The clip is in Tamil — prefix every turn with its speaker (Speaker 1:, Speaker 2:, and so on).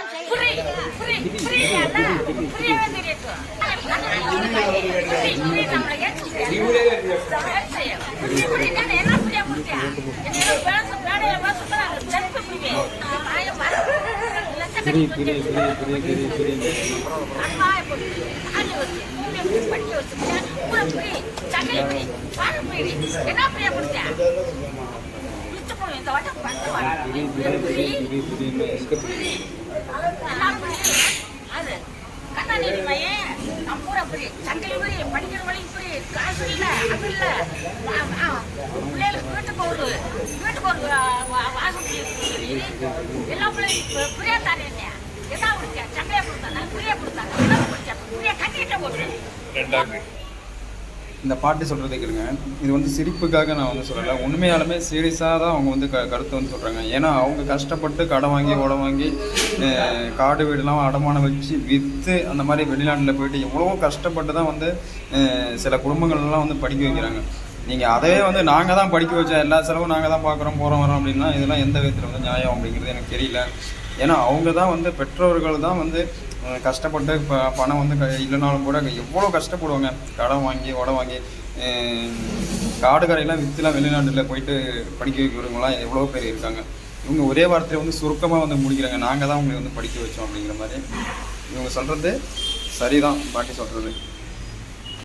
Speaker 1: புரி புரி புரிய புரிய புரிய புரிய புரி நம்மளை ஏற்றுக்கிறியா புரி புரி நான் என்ன புரிய புரிய புரிய புரிய நான் பூரா புரி படிக்கிற வழி புரி காசு இல்ல அது இல்ல. பிள்ளைகளுக்கு வீட்டுக்கு ஒரு வீட்டுக்கு ஒரு வாசல் எல்லா பிள்ளைகளும் புரியா தானே என்ன? எதா கொடுத்தா கொடுத்தாங்க புரியா கொடுத்தாங்க புரியா போட்டு.
Speaker 2: இந்த பாட்டு சொல்கிறத கேளுங்க. இது வந்து சிரிப்புக்காக நான் வந்து சொல்லலை. உண்மையாலுமே சீரியஸாக தான் அவங்க வந்து க கருத்தை வந்து சொல்கிறாங்க ஏன்னா அவங்க கஷ்டப்பட்டு கடன் வாங்கி உடம் வாங்கி காடு வீடுலாம் அடமானம் வச்சு விற்று அந்த மாதிரி வெளிநாட்டில் போயிட்டு எவ்வளோ கஷ்டப்பட்டு தான் வந்து சில குடும்பங்கள்லாம் வந்து படிக்க வைக்கிறாங்க. நீங்கள் அதே வந்து நாங்கள் தான் படிக்க வச்சோம் எல்லா செலவும் நாங்கள் தான் பார்க்குறோம் போகிறோம் வரோம் அப்படின்னா இதெல்லாம் எந்த விதத்தில் வந்து நியாயம் அப்படிங்கிறது எனக்கு தெரியல. ஏன்னா அவங்க தான் வந்து பெற்றோர்கள் தான் வந்து கஷ்டப்பட்டு ப பணம் வந்து க இல்லைனாலும் கூட எவ்வளோ கஷ்டப்படுவாங்க? கடன் வாங்கி உடம் வாங்கி காடுகரையெல்லாம் காடு கரையெல்லாம் விற்றுலாம் வெளிநாட்டில் போயிட்டு படிக்க வைக்கிறவங்களாம் எவ்வளோ பேர் இருக்காங்க. இவங்க ஒரே வாரத்தில் வந்து சுருக்கமாக வந்து முடிக்கிறாங்க. நாங்கள் தான் உங்களை வந்து படிக்க வச்சோம் அப்படிங்கிற மாதிரி. இவங்க சொல்கிறது சரிதான். பாட்டி சொல்கிறது